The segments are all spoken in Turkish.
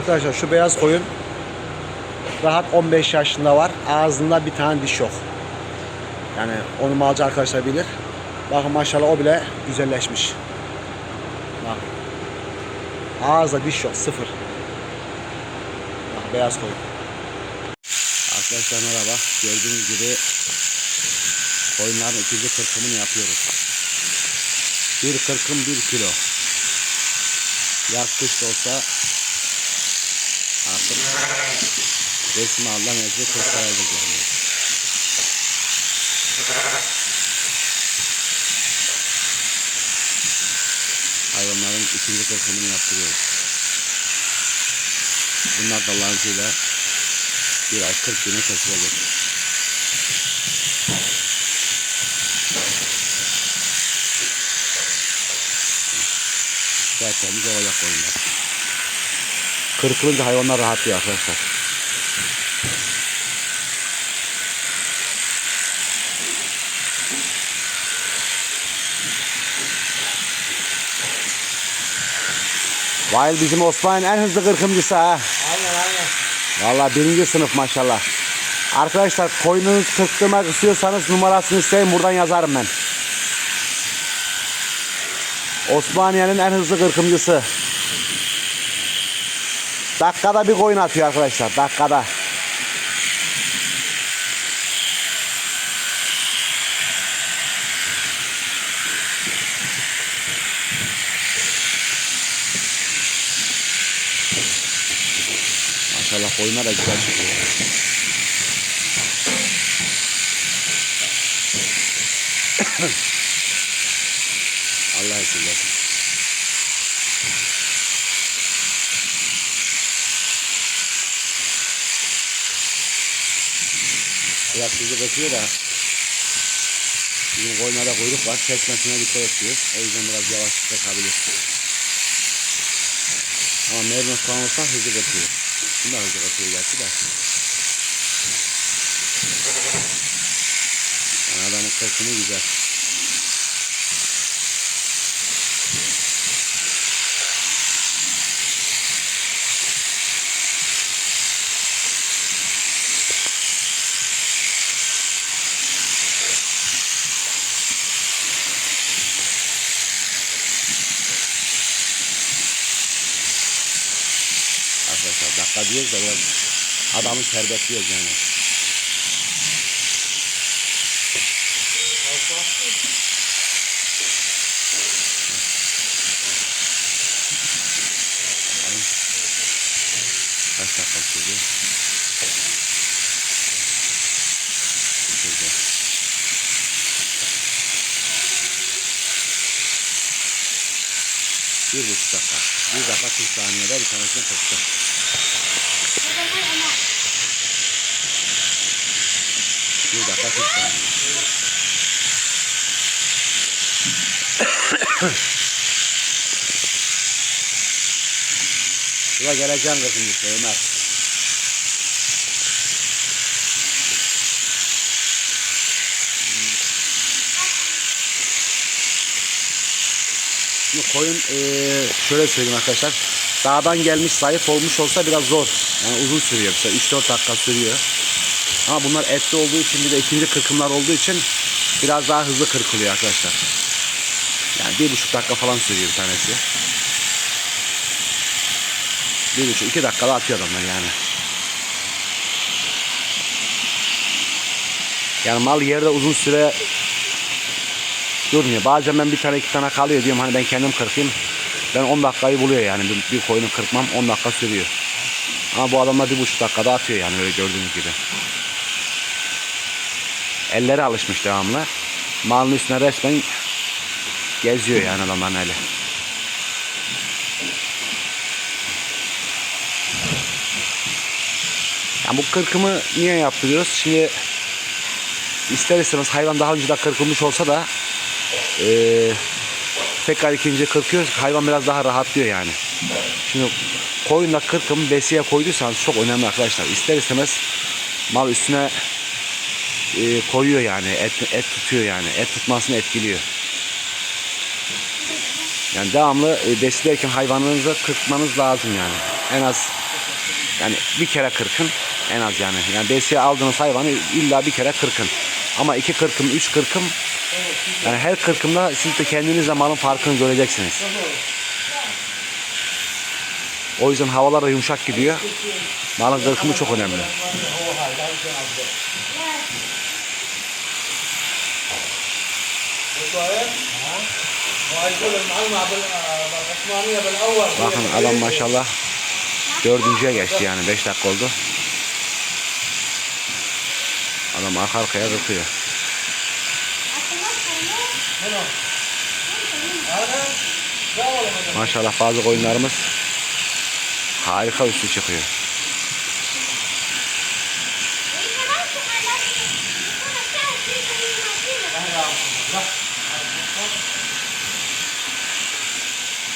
Arkadaşlar şu beyaz koyun rahat 15 yaşında var. Ağzında bir tane diş yok. Yani onu malcı arkadaşlar bilir. Bakın maşallah o bile güzelleşmiş. Bak. Ağızda diş yok. Sıfır. Bak beyaz koyun. Arkadaşlar merhaba. Gördüğünüz gibi koyunların ikinci kırkımını yapıyoruz. Bir kırkım bir kilo. Yaz kış olsa artık resmi Allah mecbur kurtaracak yani. Hayvanların ikinci kırkımını yaptırıyoruz. Bunlar da lancıyla bir ay 40 güne kesilecek. Tertemiz olacak koyunlar. Kırkılınca hayvanlar rahatlıyor arkadaşlar. Vay bizim Osman'ın en hızlı kırkımcısı ha. Aynen aynen. Valla birinci sınıf maşallah. Arkadaşlar koyununuz kırktırmak istiyorsanız numarasını isteyin buradan yazarım ben. Osmaniye'nin en hızlı kırkımcısı. Dakikada bir koyun atıyor arkadaşlar. Dakikada. Maşallah koyunlar da güzel çıkıyor. Allah esirgesin. Biraz sizi kaçıyor da bizim koyunlarda kuyruk var. Kesmesine dikkat ediyoruz. O yüzden biraz yavaş çıkabilir. Ama mernos falan olsa hızlı kaçıyor. Şimdi hızlı kaçıyor gerçi de. Yani adamın kırkımı güzel. Arkadaşlar dakika diyoruz da biraz adamı şerbetliyoruz yani. Kaç dakika sürdü? Bir buçuk dakika. Bir dakika 40 saniyede bir tanesine kırktı. Bir dakika 40 saniye. Geleceğim kızım işte Ömer. Şimdi koyun eee, şöyle söyleyeyim arkadaşlar. Dağdan gelmiş zayıf olmuş olsa biraz zor. Yani uzun sürüyor. Mesela 3-4 dakika sürüyor. Ama bunlar etli olduğu için bir de ikinci kırkımlar olduğu için biraz daha hızlı kırkılıyor arkadaşlar. Yani bir buçuk dakika falan sürüyor bir tanesi. Bir buçuk iki dakikada atıyor adamlar yani. Yani mal yerde uzun süre durmuyor. Bazen ben bir tane iki tane kalıyor diyorum hani ben kendim kırkayım. Ben 10 dakikayı buluyor yani bir, bir koyunu kırpmam 10 dakika sürüyor. Ama bu adamlar bir buçuk dakikada atıyor yani öyle gördüğünüz gibi. Elleri alışmış devamlı. Malın üstüne resmen geziyor yani adamların eli. Yani bu kırkımı niye yaptırıyoruz? Şimdi ister istemez hayvan daha önce de kırkılmış olsa da eee tekrar ikinci kırkıyor. Hayvan biraz daha rahatlıyor yani. Şimdi koyunda kırkım besiye koyduysanız çok önemli arkadaşlar. İster istemez mal üstüne e, koyuyor yani. Et, et tutuyor yani. Et tutmasını etkiliyor. Yani devamlı e, beslerken hayvanınızı kırpmanız lazım yani. en az yani bir kere kırkın en az yani. Yani besiye aldığınız hayvanı illa bir kere kırkın. Ama iki kırkım, üç kırkım yani her kırkımda siz de kendinizle malın farkını göreceksiniz. O yüzden havalar da yumuşak gidiyor. Malın kırkımı çok önemli. Bakın adam maşallah dördüncüye geçti yani beş dakika oldu. Adam arka arkaya tutuyor. Maşallah bazı koyunlarımız harika üstü çıkıyor.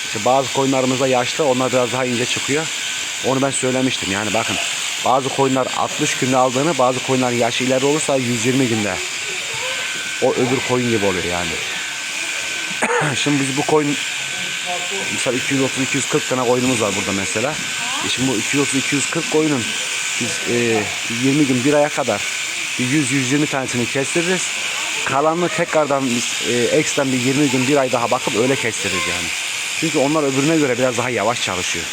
İşte bazı koyunlarımız da yaşlı, onlar biraz daha ince çıkıyor. Onu ben söylemiştim. Yani bakın bazı koyunlar 60 günde aldığını, bazı koyunların yaşı ileri olursa 120 günde. O öbür koyun gibi oluyor yani. Şimdi biz bu koyun mesela 230-240 tane koyunumuz var burada mesela. E şimdi bu 230-240 koyunun biz e, 20 gün bir aya kadar bir 100-120 tanesini kestiririz. Kalanını tekrardan biz e, ekstradan bir 20 gün bir ay daha bakıp öyle kestiririz yani. Çünkü onlar öbürüne göre biraz daha yavaş çalışıyor.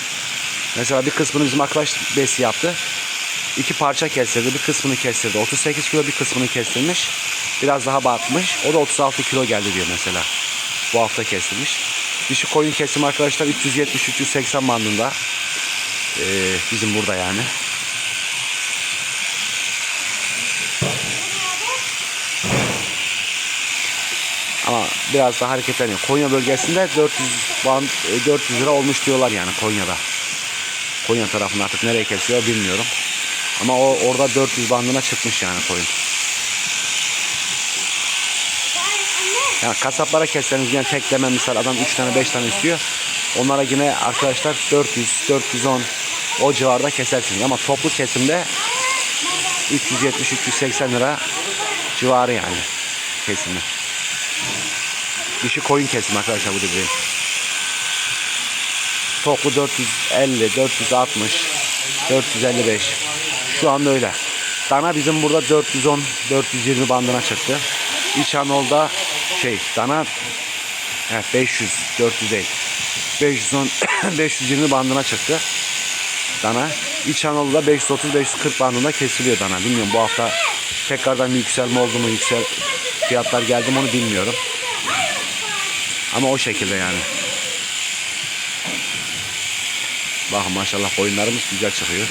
Mesela bir kısmını bizim arkadaş besi yaptı. İki parça kestirdi. Bir kısmını kestirdi. 38 kilo bir kısmını kestirmiş. Biraz daha bakmış. O da 36 kilo geldi diyor mesela. Bu hafta kestirmiş. Dişi koyun kesim arkadaşlar 370-380 bandında. Ee, bizim burada yani. Ama biraz daha hareketleniyor. Konya bölgesinde 400 band, e, 400 lira olmuş diyorlar yani Konya'da. Konya tarafında artık nereye kesiyor bilmiyorum. Ama o orada 400 bandına çıkmış yani koyun. Yani kasaplara kesseniz yine tekleme misal adam 3 tane 5 tane istiyor. Onlara yine arkadaşlar 400, 410 o civarda kesersiniz. Ama toplu kesimde 370-380 lira civarı yani kesimi. Dişi koyun kesimi arkadaşlar bu dediğim. Toplu 450, 460, 455. Şu anda öyle. Dana bizim burada 410, 420 bandına çıktı. İç Anadolu'da şey dana evet 500, 400 değil. 510, 520 bandına çıktı. Dana. İç Anadolu'da 530, 540 bandında kesiliyor dana. Bilmiyorum bu hafta tekrardan yükselme oldu mu, yüksel fiyatlar geldi mi onu bilmiyorum. Ama o şekilde yani. Bakın maşallah koyunlarımız güzel çıkıyor.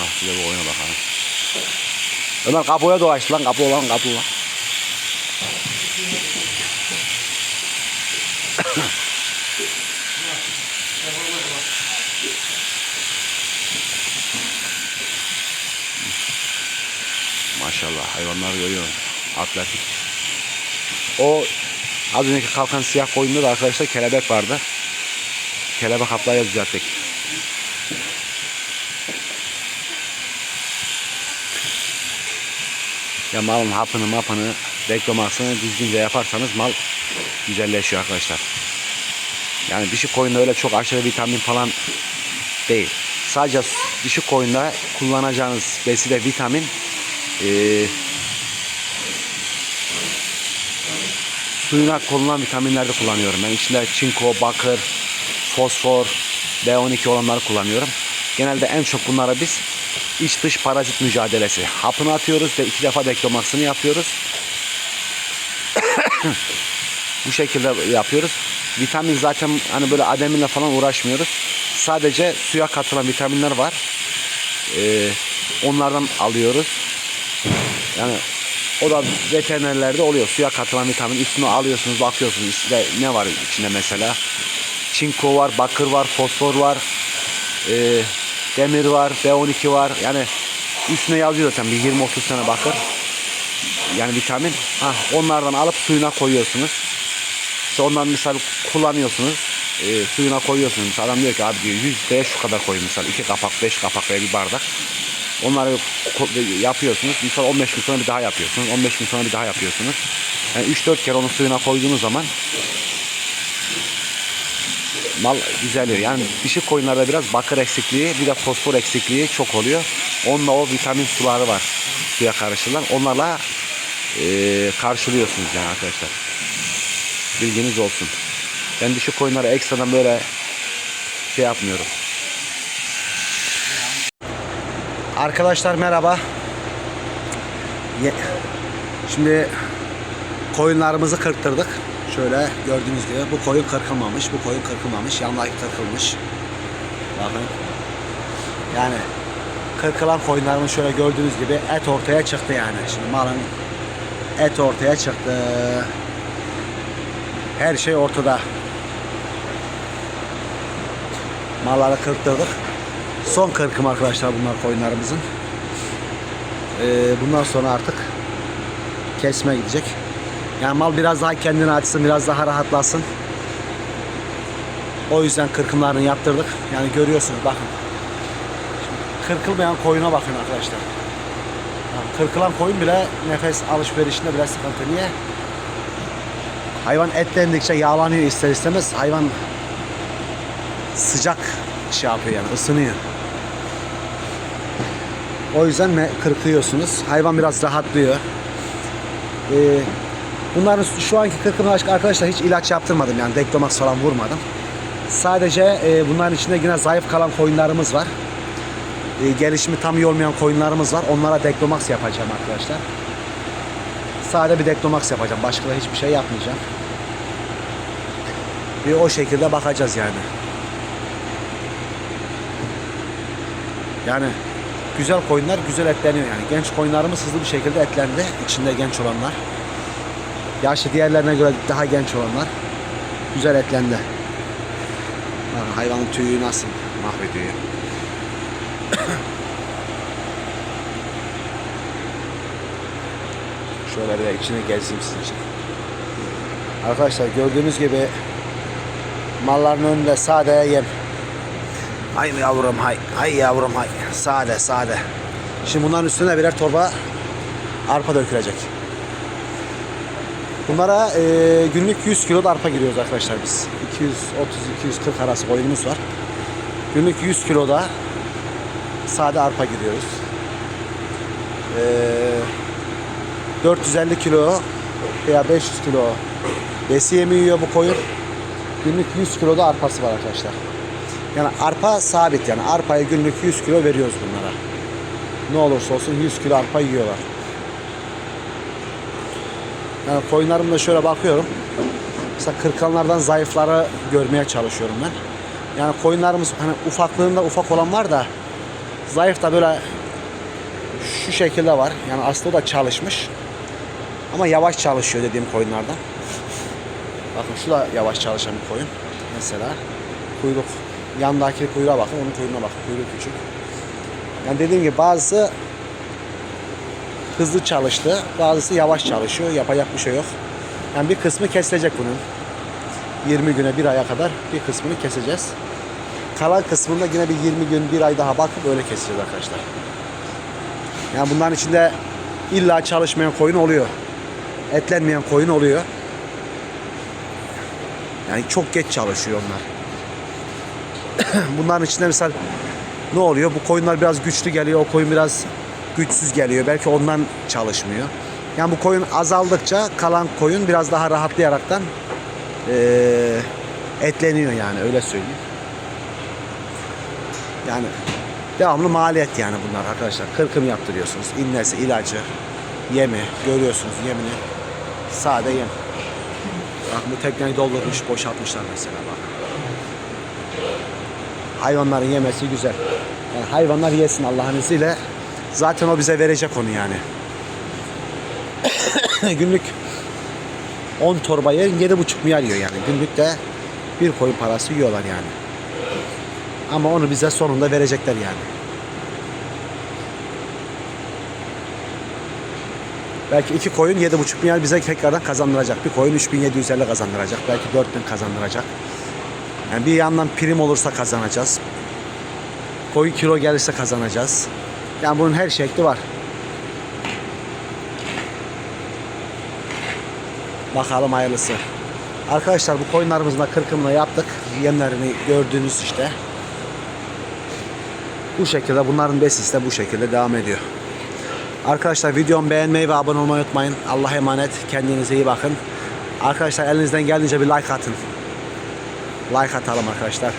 Ah bir de bu oyuna bakalım. Ömer kapıya dolaştı lan kapı olan kapı lan. Maşallah hayvanlar görüyor. Atletik. O az önceki kalkan siyah koyunda da arkadaşlar kelebek vardı. Kelebek atlaya düzelttik. Ya malın hapını mapını reklamasını düzgünce yaparsanız mal güzelleşiyor arkadaşlar. Yani dişi koyunda öyle çok aşırı vitamin falan değil. Sadece dişi koyunda kullanacağınız beside vitamin eee suyuna konulan vitaminlerde kullanıyorum. Ben içinde çinko, bakır, fosfor, B12 olanları kullanıyorum. Genelde en çok bunlara biz iç dış parazit mücadelesi. Hapını atıyoruz ve iki defa deklomaksını yapıyoruz. Bu şekilde yapıyoruz. Vitamin zaten hani böyle ademinle falan uğraşmıyoruz. Sadece suya katılan vitaminler var. Ee, onlardan alıyoruz. Yani o da veterinerlerde oluyor. Suya katılan vitamin üstüne alıyorsunuz bakıyorsunuz içinde ne var içinde mesela. Çinko var, bakır var, fosfor var, e, demir var, B12 var. Yani üstüne yazıyor zaten bir 20-30 tane bakır. Yani vitamin. Ha, onlardan alıp suyuna koyuyorsunuz. İşte ondan misal kullanıyorsunuz. E, suyuna koyuyorsunuz. Adam diyor ki abi diyor 100 liraya şu kadar koy misal. 2 kapak, 5 kapak veya bir bardak. Onları yapıyorsunuz. Sonra 15 gün sonra bir daha yapıyorsunuz. 15 gün sonra bir daha yapıyorsunuz. Yani 3-4 kere onun suyuna koyduğunuz zaman mal düzeliyor. Yani dişi koyunlarda biraz bakır eksikliği, bir de fosfor eksikliği çok oluyor. Onunla o vitamin suları var suya karışılan. Onlarla eee, karşılıyorsunuz yani arkadaşlar. Bilginiz olsun. Ben dişi koyunlara ekstradan böyle şey yapmıyorum. Arkadaşlar merhaba. Şimdi koyunlarımızı kırktırdık. Şöyle gördüğünüz gibi bu koyun kırkılmamış, bu koyun kırkılmamış, yanındaki kırkılmış. Bakın. Yani kırkılan koyunlarımız şöyle gördüğünüz gibi et ortaya çıktı yani. Şimdi malın et ortaya çıktı. Her şey ortada. Malları kırktırdık. Son kırkım arkadaşlar bunlar koyunlarımızın. Ee, bundan sonra artık kesme gidecek. Yani mal biraz daha kendini açsın, biraz daha rahatlasın. O yüzden kırkımlarını yaptırdık. Yani görüyorsunuz bakın. Şimdi kırkılmayan koyuna bakın arkadaşlar. Yani kırkılan koyun bile nefes alışverişinde bile sıkıntı. Niye? Hayvan etlendikçe yağlanıyor ister istemez. Hayvan sıcak şey yapıyor yani ısınıyor. O yüzden me- kırkıyorsunuz. Hayvan biraz rahatlıyor. Ee, bunların şu anki kırkımına aşk- arkadaşlar hiç ilaç yaptırmadım yani dektomax falan vurmadım. Sadece e, bunların içinde yine zayıf kalan koyunlarımız var. E, gelişimi tam iyi olmayan koyunlarımız var. Onlara dektomax yapacağım arkadaşlar. Sade bir dektomax yapacağım. Başka da hiçbir şey yapmayacağım. Bir o şekilde bakacağız yani. Yani güzel koyunlar güzel etleniyor yani. Genç koyunlarımız hızlı bir şekilde etlendi. İçinde genç olanlar. Yaşlı diğerlerine göre daha genç olanlar güzel etlendi. Bakın hayvanın tüyü nasıl mahvediyor. ya. Şöyle bir de içine gezeyim sizin için. Arkadaşlar gördüğünüz gibi malların önünde sade yem. Hay yavrum hay. Hay yavrum hay. Sade sade. Şimdi bunların üstüne birer torba arpa dökülecek. Bunlara e, günlük 100 kilo da arpa giriyoruz arkadaşlar biz. 230-240 arası koyunumuz var. Günlük 100 kilo da sade arpa giriyoruz. E, 450 kilo veya 500 kilo besi yemi yiyor bu koyun. Günlük 100 kilo da arpası var arkadaşlar. Yani arpa sabit yani arpaya günlük 100 kilo veriyoruz bunlara. Ne olursa olsun 100 kilo arpa yiyorlar. Yani koyunlarımda şöyle bakıyorum. Mesela kırkanlardan zayıfları görmeye çalışıyorum ben. Yani koyunlarımız hani ufaklığında ufak olan var da zayıf da böyle şu şekilde var. Yani aslında da çalışmış. Ama yavaş çalışıyor dediğim koyunlardan. Bakın şu da yavaş çalışan bir koyun. Mesela kuyruk yandaki kuyruğa bakın, onun kuyruğuna bakın. Kuyruğu küçük. Yani dediğim gibi bazısı hızlı çalıştı, bazısı yavaş çalışıyor. Yapacak bir şey yok. Yani bir kısmı kesilecek bunun. 20 güne, bir aya kadar bir kısmını keseceğiz. Kalan kısmında yine bir 20 gün, bir ay daha bakıp öyle keseceğiz arkadaşlar. Yani bunların içinde illa çalışmayan koyun oluyor. Etlenmeyen koyun oluyor. Yani çok geç çalışıyor onlar. Bunların içinde mesela ne oluyor? Bu koyunlar biraz güçlü geliyor, o koyun biraz güçsüz geliyor. Belki ondan çalışmıyor. Yani bu koyun azaldıkça kalan koyun biraz daha rahatlayaraktan eee, etleniyor yani öyle söyleyeyim. Yani devamlı maliyet yani bunlar arkadaşlar. Kırkım yaptırıyorsunuz. İnnesi, ilacı, yemi görüyorsunuz yemini. Sade yem. Bak bu tekneyi doldurmuş, boşaltmışlar mesela bak. Hayvanların yemesi güzel. Yani hayvanlar yesin Allah'ın izniyle. Zaten o bize verecek onu yani. Günlük 10 torbayı 7,5 milyar yiyor yani. Günlük de bir koyun parası yiyorlar yani. Ama onu bize sonunda verecekler yani. Belki iki koyun 7,5 milyar bize tekrardan kazandıracak. Bir koyun 3750 kazandıracak. Belki 4000 kazandıracak. Yani bir yandan prim olursa kazanacağız. Koyun kilo gelirse kazanacağız. Yani bunun her şekli var. Bakalım hayırlısı. Arkadaşlar bu koyunlarımızın da kırkımını yaptık. Yemlerini gördüğünüz işte. Bu şekilde bunların besisi de bu şekilde devam ediyor. Arkadaşlar videomu beğenmeyi ve abone olmayı unutmayın. Allah'a emanet. Kendinize iyi bakın. Arkadaşlar elinizden geldiğince bir like atın. Like atalım arkadaşlar.